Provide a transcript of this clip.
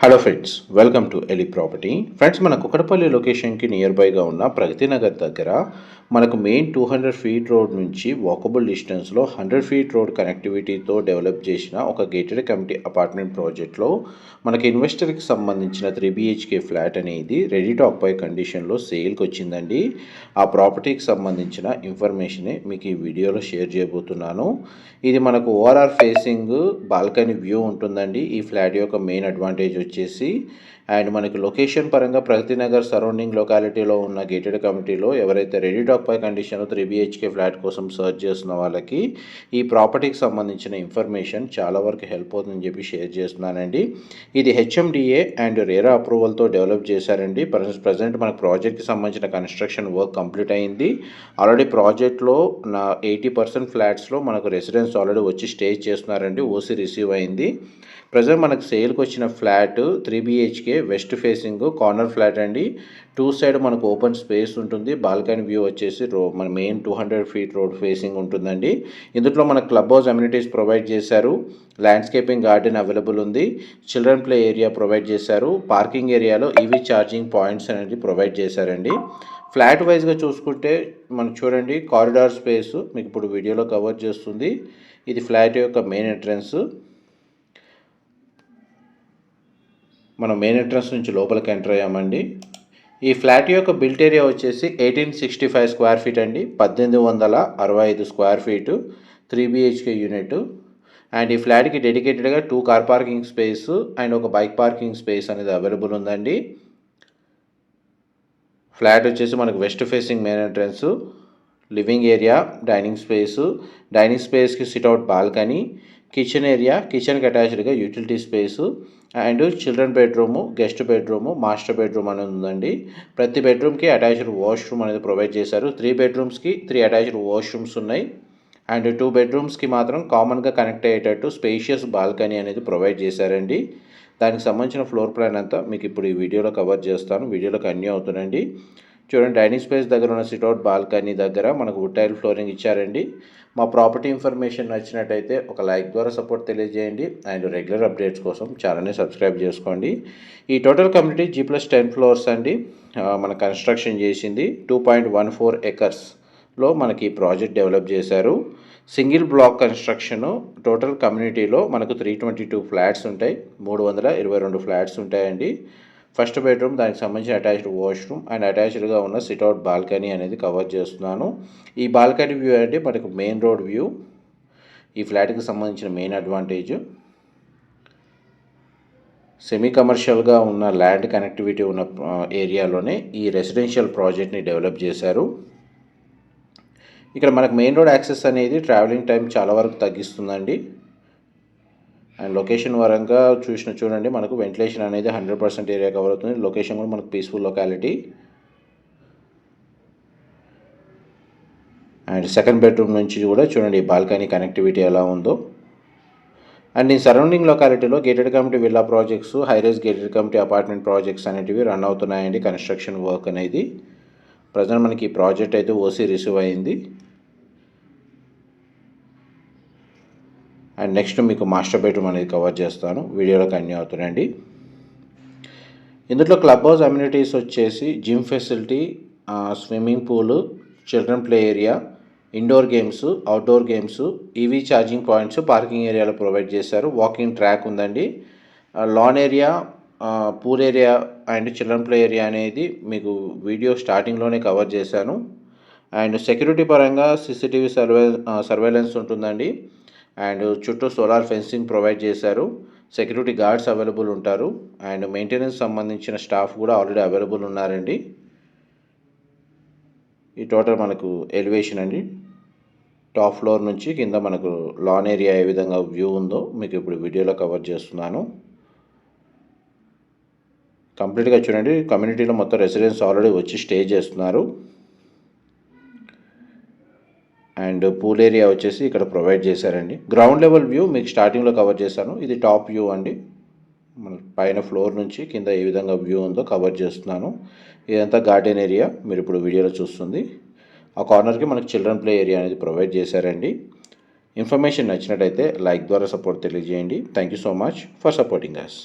Hello friends welcome to Eli property friends మన కుకటపల్లి లొకేషన్కి near బైగా ఉన్న ప్రగతి నగర్ దగ్గర మనకు main two hundred feet road నుంచి వాకబుల్ డిస్టెన్స్లో హండ్రెడ్ ఫీట్ రోడ్ కనెక్టివిటీతో డెవలప్ చేసిన ఒక గేటెడ్ కమిటీ అపార్ట్మెంట్ ప్రాజెక్ట్లో మనకి ఇన్వెస్టర్కి సంబంధించిన త్రీ బిహెచ్కే ఫ్లాట్ అనేది రెడీ టు ఆక్పై కండిషన్లో సేల్కి వచ్చిందండి. ఆ ప్రాపర్టీకి సంబంధించిన ఇన్ఫర్మేషనే మీకు ఈ వీడియోలో షేర్ చేయబోతున్నాను. ఇది మనకు ఓఆర్ఆర్ ఫేసింగ్ బాల్కనీ వ్యూ ఉంటుందండి. ఈ ఫ్లాట్ యొక్క మెయిన్ అడ్వాంటేజ్ వచ్చేసి అండ్ మనకి లొకేషన్ పరంగా ప్రగతి నగర్ సరౌండింగ్ లొకాలిటీలో ఉన్న గేటెడ్ కమిటీలో ఎవరైతే ready occupy condition three BHK flat కోసం సర్చ్ చేస్తున్న వాళ్ళకి ఈ ప్రాపర్టీకి సంబంధించిన ఇన్ఫర్మేషన్ చాలా వరకు హెల్ప్ అవుతుందని చెప్పి షేర్ చేస్తున్నానండి. ఇది హెచ్ఎండిఏ అండ్ రేరా అప్రూవల్తో డెవలప్ చేశారండి. ప్రజెంట్ మనకు ప్రాజెక్ట్కి సంబంధించిన కన్స్ట్రక్షన్ వర్క్ కంప్లీట్ అయింది. ఆల్రెడీ ప్రాజెక్ట్లో నా ఎయిటీ పర్సెంట్ ఫ్లాట్స్లో మనకు రెసిడెన్స్ ఆల్రెడీ వచ్చి స్టే చేస్తున్నారండి. ఓసీ రిసీవ్ అయింది. ప్రజెంట్ మనకు సేల్కి వచ్చిన flat three BHK west facing corner flat అండి. టూ సైడ్ మనకు ఓపెన్ స్పేస్ ఉంటుంది. బాల్కనీ వ్యూ వచ్చేసి రో మన main two hundred feet road facing ఉంటుందండి. ఇందులో మన క్లబ్ హౌస్ అమ్యూనిటీస్ ప్రొవైడ్ చేశారు. ల్యాండ్స్కేపింగ్ గార్డెన్ అవైలబుల్ ఉంది. చిల్డ్రన్ ప్లే ఏరియా ప్రొవైడ్ చేశారు. పార్కింగ్ ఏరియాలో ఈవీ ఛార్జింగ్ పాయింట్స్ అనేది ప్రొవైడ్ చేశారండి. ఫ్లాట్ వైజ్గా చూసుకుంటే మనం చూడండి కారిడార్ స్పేస్ మీకు ఇప్పుడు వీడియోలో కవర్ చేస్తుంది. ఇది ఫ్లాట్ యొక్క మెయిన్ ఎంట్రన్స్. మనం మెయిన్ ఎంట్రన్స్ నుంచి లోపలికి ఎంటర్ అయ్యామండి. ఈ ఫ్లాట్ యొక్క బిల్ట్ ఏరియా వచ్చేసి eighteen sixty five square feet అండి. పద్దెనిమిది వందల అరవై ఐదు square feet three BHK unit and ఈ ఫ్లాట్కి డెడికేటెడ్గా two car parking space and ఒక బైక్ పార్కింగ్ స్పేస్ అనేది అవైలబుల్ ఉందండి. ఫ్లాట్ వచ్చేసి మనకు west facing main entrance living area dining space dining స్పేస్కి sit out balcony kitchen area కిచెన్కి అటాచ్డ్గా utility space and children bedroom guest bedroom master bedroom అనేది ఉందండి. ప్రతి బెడ్రూమ్కి అటాచ్డ్ వాష్రూమ్ అనేది ప్రొవైడ్ చేశారు. త్రీ బెడ్రూమ్స్కి త్రీ అటాచ్డ్ వాష్రూమ్స్ ఉన్నాయి. అండ్ టూ బెడ్రూమ్స్కి మాత్రం కామన్గా కనెక్ట్ అయ్యేటట్టు స్పేషియస్ బాల్కనీ అనేది ప్రొవైడ్ చేశారండి. దానికి సంబంధించిన ఫ్లోర్ ప్లాన్ అంతా మీకు ఇప్పుడు ఈ వీడియోలో కవర్ చేస్తాను. వీడియోలో కన్యూ అవుతుందండి. చూడండి డైనింగ్ స్పేస్ దగ్గర ఉన్న సిట్అవుట్ బాల్కనీ దగ్గర మనకు టైల్ ఫ్లోరింగ్ ఇచ్చారండి. మా ప్రాపర్టీ ఇన్ఫర్మేషన్ నచ్చినట్టయితే ఒక లైక్ ద్వారా సపోర్ట్ తెలియజేయండి. అండ్ రెగ్యులర్ అప్డేట్స్ కోసం ఛానల్ని సబ్స్క్రైబ్ చేసుకోండి. ఈ total community G plus ten floors అండి. మన కన్స్ట్రక్షన్ చేసింది టూ పాయింట్ వన్ ఫోర్ ఎకర్స్లో మనకి ప్రాజెక్ట్ డెవలప్ చేశారు. సింగిల్ బ్లాక్ కన్స్ట్రక్షను టోటల్ కమ్యూనిటీలో మనకు త్రీ ట్వంటీ టూ ఫ్లాట్స్ ఉంటాయి. మూడు వందల ఇరవై రెండు ఫ్లాట్స్ ఉంటాయండి. ఫస్ట్ బెడ్రూమ్ దానికి సంబంధించిన అటాచ్డ్ వాష్రూమ్ అండ్ అటాచ్డ్గా ఉన్న సిట్అవుట్ బాల్కనీ అనేది కవర్ చేస్తున్నాను. ఈ బాల్కనీ వ్యూ అంటే మనకు మెయిన్ రోడ్ వ్యూ ఈ ఫ్లాట్కి సంబంధించిన మెయిన్ అడ్వాంటేజ్ సెమీ కమర్షియల్గా ఉన్న ల్యాండ్ కనెక్టివిటీ ఉన్న ఏరియాలోనే ఈ రెసిడెన్షియల్ ప్రాజెక్ట్ని డెవలప్ చేశారు. ఇక్కడ మనకు మెయిన్ రోడ్ యాక్సెస్ అనేది ట్రావెలింగ్ టైం చాలా వరకు తగ్గిస్తుందండి. అండ్ లొకేషన్ వరంగా చూసిన చూడండి మనకు వెంటిలేషన్ అనేది హండ్రెడ్ పర్సెంట్ ఏరియా కవర్ అవుతుంది. లొకేషన్ కూడా మనకు peaceful locality and second bedroom నుంచి కూడా చూడండి బాల్కనీ కనెక్టివిటీ ఎలా ఉందో. అండ్ ఈ surrounding లొకాలిటీలో gated community villa projects high rise gated community apartment projects అనేటివి రన్ అవుతున్నాయండి కన్స్ట్రక్షన్ వర్క్ అనేది. ప్రజెంట్ మనకి ఈ ప్రాజెక్ట్ అయితే ఓసీ రిసీవ్ అయింది. అండ్ నెక్స్ట్ మీకు మాస్టర్ బెడ్రూమ్ అనేది కవర్ చేస్తాను. వీడియోలో కన్యూ అవుతుందండి ఇందులో క్లబ్ హౌస్ అమ్యూనిటీస్ వచ్చేసి gym facility swimming pool children play area indoor games outdoor games EV charging points parking ఏరియాలో ప్రొవైడ్ చేశారు. వాకింగ్ ట్రాక్ ఉందండి. Lawn area pool area and children play area అనేది మీకు వీడియో స్టార్టింగ్లోనే కవర్ చేశాను. And security పరంగా CCTV survey surveillance ఉంటుందండి. And చుట్టూ సోలార్ ఫెన్సింగ్ ప్రొవైడ్ చేశారు. సెక్యూరిటీ గార్డ్స్ అవైలబుల్ ఉంటారు. అండ్ మెయింటెనెన్స్ సంబంధించిన స్టాఫ్ కూడా ఆల్రెడీ అవైలబుల్ ఉన్నారండి. ఈ టోటల్ మనకు ఎలివేషన్ అండి. టాప్ ఫ్లోర్ నుంచి కింద మనకు లాన్ ఏరియా ఏ విధంగా వ్యూ ఉందో మీకు ఇప్పుడు వీడియోలో కవర్ చేస్తున్నాను. కంప్లీట్గా చూడండి. కమ్యూనిటీలో మొత్తం రెసిడెన్స్ ఆల్రెడీ వచ్చి స్టే చేస్తున్నారు. అండ్ పూల్ ఏరియా వచ్చేసి ఇక్కడ ప్రొవైడ్ చేశారండి. గ్రౌండ్ లెవెల్ వ్యూ మీకు స్టార్టింగ్లో కవర్ చేశాను. ఇది టాప్ వ్యూ అండి. మన పైన ఫ్లోర్ నుంచి కింద ఏ విధంగా వ్యూ ఉందో కవర్ చేస్తున్నాను. ఇదంతా గార్డెన్ ఏరియా. మీరు ఇప్పుడు వీడియోలో చూస్తుంది. ఆ కార్నర్కి మనకి చిల్డ్రన్ ప్లే ఏరియా అనేది ప్రొవైడ్ చేశారండి. ఇన్ఫర్మేషన్ నచ్చినట్టయితే లైక్ ద్వారా సపోర్ట్ తెలియజేయండి. Thank you so much for supporting us